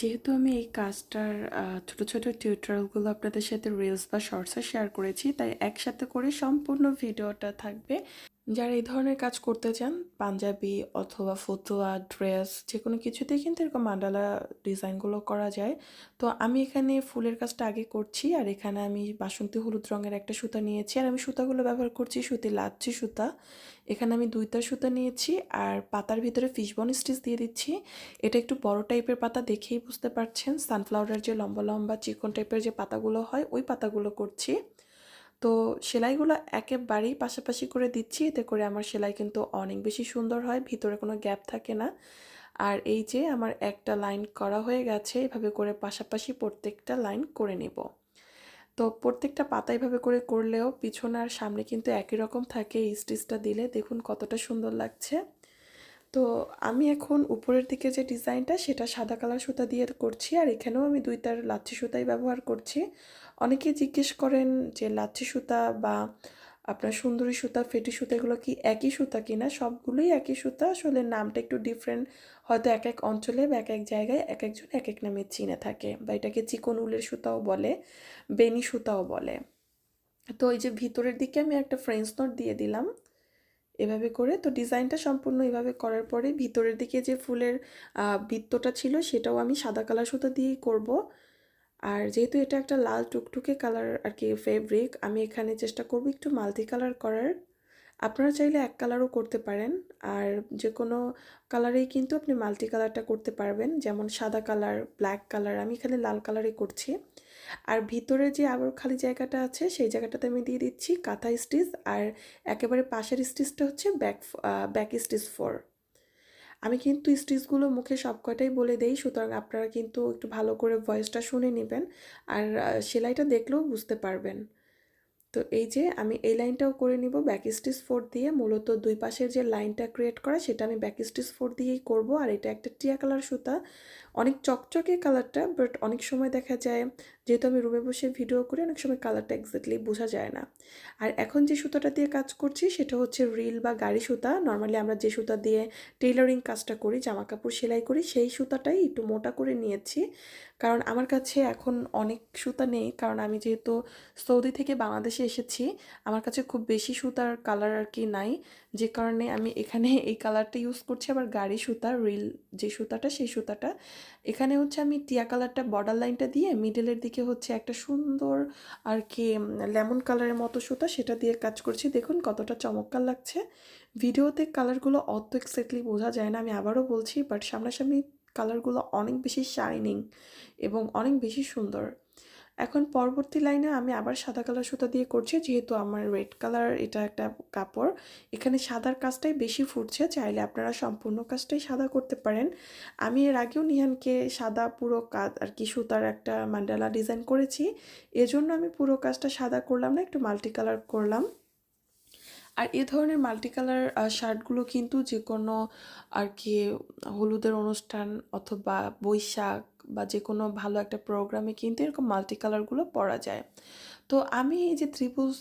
যেহেতু আমি এই কাজটার ছোট, ছোট টিউটোরিয়ালগুলো আপনাদের সাথে রিলস বা শর্টসে শেয়ার করেছি। তাই একসাথে করে সম্পূর্ণ ভিডিওটা থাকবে। যারা এই ধরনের কাজ করতে চান, পাঞ্জাবি অথবা ফতুয়া, ড্রেস যে কোনো কিছুতেই কিন্তু এরকম মান্ডালা ডিজাইনগুলো করা যায়। তো আমি এখানে ফুলের কাজটা আগে করছি আর এখানে আমি বাসন্তী হলুদ রঙের একটা সুতা নিয়েছি। আর আমি সুতাগুলো ব্যবহার করছি সুতি লাচ্ছি সুতা। এখানে আমি ২ তার সুতা নিয়েছি আর পাতার ভিতরে ফিশবন স্টিচ দিয়ে দিচ্ছি। এটা একটু বড় টাইপের পাতা দেখেই বুঝতে পারছেন। সানফ্লাওয়ারের যে লম্বা, লম্বা চিকন টাইপের যে পাতাগুলো হয় ওই পাতাগুলো করছি। তো সেলাইগুলো একেবারেই পাশাপাশি করে দিচ্ছি। এতে করে আমার সেলাই কিন্তু অনেক বেশি সুন্দর হয়, ভিতরে কোনো গ্যাপ থাকে না। আর এই যে আমার একটা লাইন করা হয়ে গেছে, এভাবে করে পাশাপাশি প্রত্যেকটা লাইন করে নেব। তো প্রত্যেকটা পাতা এভাবে করে করলেও পিছনে আর সামনে কিন্তু একই রকম থাকে, এই স্টিচটা দিলে। দেখুন কতটা সুন্দর লাগছে। তো আমি এখন উপরের দিকে যে ডিজাইনটা, সেটা সাদা কালার সুতা দিয়ে করছি। আর এখানেও আমি দুই তার লাচ্ছি সুতাই ব্যবহার করছি। অনেকে জিজ্ঞেস করেন যে, লাচ্ছি সুতা বা আপনার সুন্দরী সুতা, ফেটি সুতা, এগুলো কি একই সুতা কিনা? সবগুলোই একই সুতা। আসলে নামটা একটু ডিফারেন্ট হয়তো এক এক অঞ্চলে বা এক এক জায়গায় এক একজন এক এক নামে চিনে থাকে বা এটাকে চিকন উলের সুতাও বলে বেনি সুতাও বলে। তো এই যে ভিতরের দিকে আমি একটা ফ্রেঞ্চ নট দিয়ে দিলাম এভাবে করে। তো ডিজাইনটা সম্পূর্ণ এভাবে করার পরে ভিতরের দিকে যে ফুলের বৃত্তটা ছিল সেটাও আমি সাদা কালার সুতা দিয়েই করব। আর যেহেতু এটা একটা লাল টুকটুকে কালার আর কি ফেব্রিক আমি এখানে চেষ্টা করব একটু মাল্টি কালার করার। আপনারা চাইলে এক কালারও করতে পারেন। আর যে কোনো কালারেই কিন্তু আপনি মাল্টি কালারটা করতে পারবেন। যেমন সাদা কালার ব্ল্যাক কালার আমি এখানে লাল কালারই করছি। আর ভিতরে যে আবার খালি জায়গাটা আছে, সেই জায়গাটাতে আমি দিয়ে দিচ্ছি কাঁথা স্টিচ আর একেবারে পাশের স্টিচটা হচ্ছে ব্যাক ব্যাক স্টিচ ফোর আমি কিন্তু স্টিচগুলো মুখে সবকটাই বলে দেই, সুতরাং আপনারা কিন্তু একটু ভালো করে ভয়েসটা শুনে নেবেন আর সেলাইটা দেখলেও বুঝতে পারবেন। তো এই যে আমি এই লাইনটাও করে নিব ব্যাক স্টিচ ফোর দিয়ে মূলত দুই পাশের যে লাইনটা ক্রিয়েট করা, সেটা আমি ব্যাক স্টিচ ফোর দিয়েই করব। আর এটা একটা টিয়া কালার সুতা অনেক চকচকে কালারটা বাট অনেক সময় দেখা যায় যেহেতু আমি রুমে বসে ভিডিও করি, অনেক সময় কালারটা এক্স্যাক্টলি বোঝা যায় না। আর এখন যে সুতাটা দিয়ে কাজ করছি, সেটা হচ্ছে রিল বা গাড়ি সুতা। নর্মালি আমরা যে সুতা দিয়ে টেইলারিং কাজটা করি জামা কাপড় সেলাই করি, সেই সুতাটাই একটু মোটা করে নিয়েছি। কারণ আমার কাছে এখন অনেক সুতা নেই, কারণ আমি যেহেতু সৌদি থেকে বাংলাদেশে এসেছি, আমার কাছে খুব বেশি সুতার কালার আর কি নাই। যে কারণে আমি এখানে এই কালারটা ইউজ করছি, আবার গাড়ি সুতা রিল যে সুতাটা, সেই সুতাটা এখানে হচ্ছে আমি টিয়া কালারটা বর্ডার লাইনটা দিয়ে মিডলের দিকে হচ্ছে একটা সুন্দর আর কি লেমন কালারের মতো সুতা সেটা দিয়ে কাজ করছি। দেখুন কতটা চমৎকার লাগছে। ভিডিওতে কালারগুলো অত এক্স্যাক্টলি বোঝা যায় না, আমি আবারও বলছি বাট সামনাসামনি কালারগুলো অনেক বেশি শাইনিং এবং অনেক বেশি সুন্দর। এখন পরবর্তী লাইনে আমি আবার সাদা কালার সুতা দিয়ে করছি, যেহেতু আমার রেড কালার এটা একটা কাপড়। এখানে সাদার কাজটাই বেশি ফুটছে, চাইলে আপনারা সম্পূর্ণ কাজটাই সাদা করতে পারেন। আমি এর আগেও নিহানকে সাদা পুরো কাজ আর কি সুতার একটা মান্ডালা ডিজাইন করেছি, এজন্য আমি পুরো কাজটা সাদা করলাম না, একটু মাল্টি কালার করলাম। আর এ ধরনের মাল্টি কালার শার্টগুলো কিন্তু যে কোনো আর কি হলুদের অনুষ্ঠান অথবা বৈশাখ বা যে কোনো ভালো একটা প্রোগ্রামে কিন্তু এরকম মাল্টি কালারগুলো পরা যায়। তো আমি এই যে ত্রিভুজ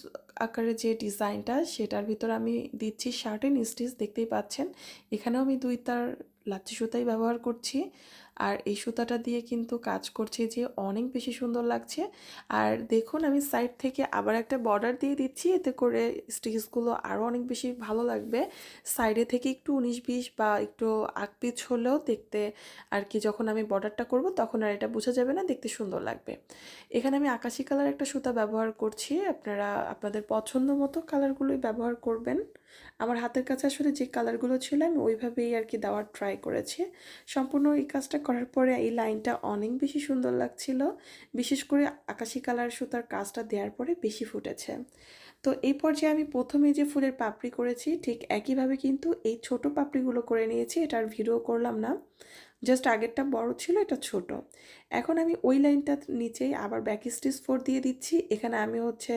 আকারে যে ডিজাইনটা সেটার ভিতর আমি দিচ্ছি শার্টেন স্টিচ দেখতেই পাচ্ছেন। এখানেও আমি দুই তার লাচ্ছি সুতাই ব্যবহার করছি। আর এই সুতাটা দিয়ে কিন্তু কাজ করছে যে অনেক বেশি সুন্দর লাগছে। আর দেখুন, আমি সাইড থেকে আবার একটা বর্ডার দিয়ে দিচ্ছি, এতে করে স্টিচগুলো আরও অনেক বেশি ভালো লাগবে। সাইডে থেকে একটু উনিশ বিশ বা একটু আকপিচ হলেও দেখতে আর কি, যখন আমি বর্ডারটা করব তখন আর এটা বোঝা যাবে না, দেখতে সুন্দর লাগবে। এখানে আমি আকাশি কালার একটা সুতা ব্যবহার করছি, আপনারা, আপনাদের পছন্দ মতো কালারগুলোই ব্যবহার করবেন। আমার হাতের কাছে আসলে যে কালারগুলো ছিল, আমি ওইভাবেই আর কি দেওয়ার ট্রাই করেছি। সম্পূর্ণ এই কাজটা করার পরে এই লাইনটা অনেক বেশি সুন্দর লাগছিল। বিশেষ করে আকাশি কালার সুতার কাজটা দেওয়ার পরে বেশি ফুটেছে। তো এই পর্যায়ে আমি প্রথমে যে ফুলের পাপড়ি করেছি, ঠিক একইভাবে কিন্তু এই ছোট পাপড়িগুলো করে নিয়েছি এটার ভিডিও করলাম না। জাস্ট আগেরটা বড় ছিল, এটা ছোট। এখন আমি ওই লাইনটার নিচেই আবার ব্যাক স্টিচ ফোর দিয়ে দিচ্ছি। এখানে আমি হচ্ছে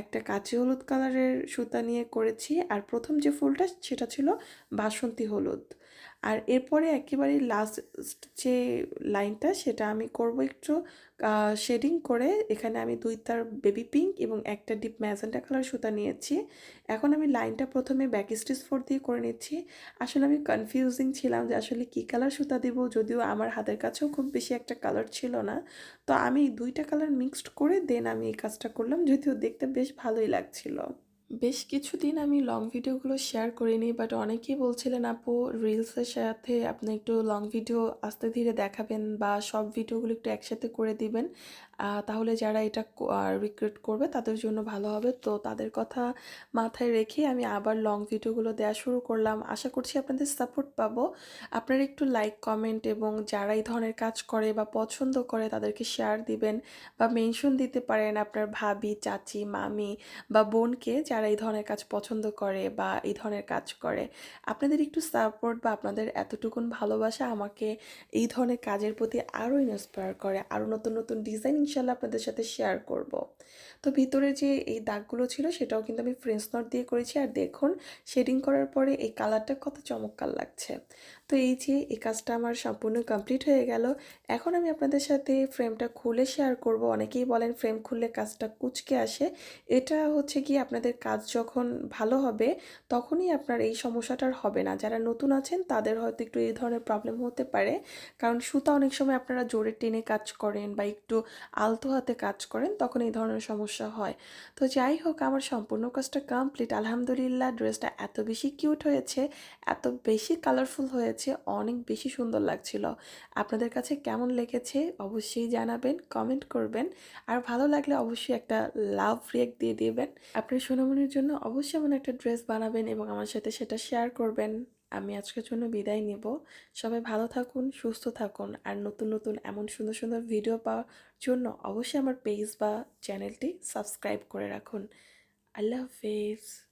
একটা কাঁচি হলুদ কালারের সুতা নিয়ে করেছি। আর প্রথম যে ফুলটা, সেটা ছিল বাসন্তী হলুদ। আর এরপরে একেবারে লাস্ট যে লাইনটা সেটা আমি করব একটু শেডিং করে। এখানে আমি দুই তার বেবি পিঙ্ক এবং একটা ডিপ ম্যাজেন্টা কালার সুতা নিয়েছি। এখন আমি লাইনটা প্রথমে ব্যাক স্টিচ ফোর দিয়ে করে নিচ্ছি। আসলে আমি কনফিউজিং ছিলাম যে আসলে কী কালার সুতা দেব, যদিও আমার হাতের কাছেও খুব বেশি একটা কালার ছিল না। তো আমি দুইটা কালার মিক্সড করে দেন আমি এই কাজটা করলাম, যদিও দেখতে বেশ ভালোই লাগছিল। বেশ কিছুদিন আমি লং ভিডিওগুলো শেয়ার করিনি বাট অনেকেই বলছিলেন, আপু রিলসের সাথে আপনি একটু লং ভিডিও আস্তে ধীরে দেখাবেন বা সব ভিডিওগুলো একটু একসাথে করে দিবেন। তাহলে যারা এটা রিক্রুট করবে তাদের জন্য ভালো হবে। তো তাদের কথা মাথায় রেখে আমি আবার লং ভিডিওগুলো দেওয়া শুরু করলাম। আশা করছি আপনাদের সাপোর্ট পাবো। আপনারা একটু লাইক কমেন্ট এবং যারা এই ধরনের কাজ করে বা পছন্দ করে তাদেরকে শেয়ার দিবেন বা মেনশন দিতে পারেন আপনার ভাবি, চাচি, মামি বা বোনকে যারা এই ধরনের কাজ পছন্দ করে বা এই ধরনের কাজ করে। আপনাদের একটু সাপোর্ট বা আপনাদের এতটুকুন ভালোবাসা আমাকে এই ধরনের কাজের প্রতি আরও ইন্সপায়ার করে আরও নতুন নতুন ডিজাইন ইনশাল্লাহ আপনাদের সাথে শেয়ার করব। তো ভিতরে যে এই দাগগুলো ছিল, সেটাও কিন্তু আমি ফ্রেন্স নট দিয়ে করেছি। আর দেখুন শেডিং করার পরে এই কালারটা কত চমৎকার লাগছে। তো এই যে, এই কাজটা আমার সম্পূর্ণ কমপ্লিট হয়ে গেল। এখন আমি আপনাদের সাথে ফ্রেমটা খুলে শেয়ার করব। অনেকেই বলেন ফ্রেম খুললে কাজটা কুচকে আসে। এটা হচ্ছে কি, আপনাদের কাজ যখন ভালো হবে, তখনই আপনার এই সমস্যাটার হবে না। যারা নতুন আছেন, তাদের হয়তো একটু এই ধরনের প্রবলেম হতে পারে। কারণ সুতা অনেক সময় আপনারা জোরে টেনে কাজ করেন বা একটু আলতো হাতে কাজ করেন, তখন এই ধরনের সমস্যা হয়। তো যাই হোক, আমার সম্পূর্ণ কাজটা কমপ্লিট আলহামদুলিল্লাহ ড্রেসটা এত বেশি কিউট হয়েছে, এত বেশি কালারফুল হয়েছে। অনেক বেশি সুন্দর লাগছিল। আপনাদের কাছে কেমন লেগেছে অবশ্যই জানাবেন কমেন্ট করবেন। আর ভালো লাগলে অবশ্যই একটা লাভ রিয়েক্ট দিয়ে দিবেন। আপনার সোনামনির জন্য অবশ্যই এমন একটা ড্রেস বানাবেন এবং আমার সাথে সেটা শেয়ার করবেন। আমি আজকের জন্য বিদায় নেব। সবাই ভালো থাকুন, সুস্থ থাকুন। আর নতুন নতুন এমন সুন্দর সুন্দর ভিডিও পাওয়ার জন্য অবশ্যই আমার পেজ বা চ্যানেলটি সাবস্ক্রাইব করে রাখুন। আল্লাহ হাফেজ।